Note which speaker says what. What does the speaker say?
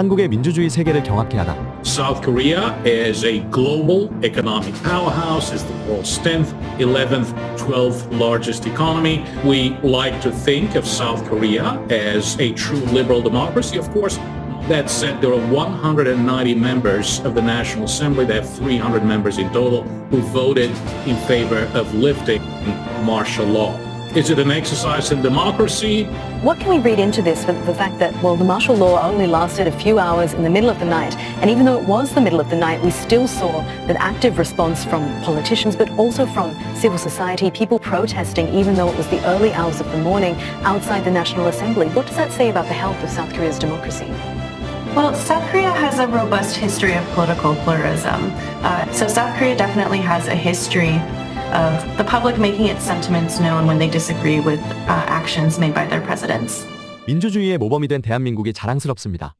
Speaker 1: 한국의 민주주의 세계를 경악해 하다.
Speaker 2: South Korea is a global economic powerhouse, is the world's 10th, 11th, 12th largest economy. We like to think of South Korea as a true liberal democracy. Of course, that said, there are 190 members of the National Assembly. They have 300 members in total who voted in favor of lifting martial law. Is it an exercise in democracy?
Speaker 3: What can we read into this for the fact that, well, the martial law only lasted a few hours in the middle of the night, and even though it was the middle of the night, we still saw an active response from politicians, but also from civil society, people protesting, even though it was the early hours of the morning outside the National Assembly. What does that say about the health of South Korea's democracy?
Speaker 4: Well, South Korea has a robust history of political pluralism. Uh, so South Korea definitely has a history of the public making its sentiments known when they disagree with uh, actions made by their presidents.
Speaker 1: 민주주의의 모범이 된 대한민국이 자랑스럽습니다.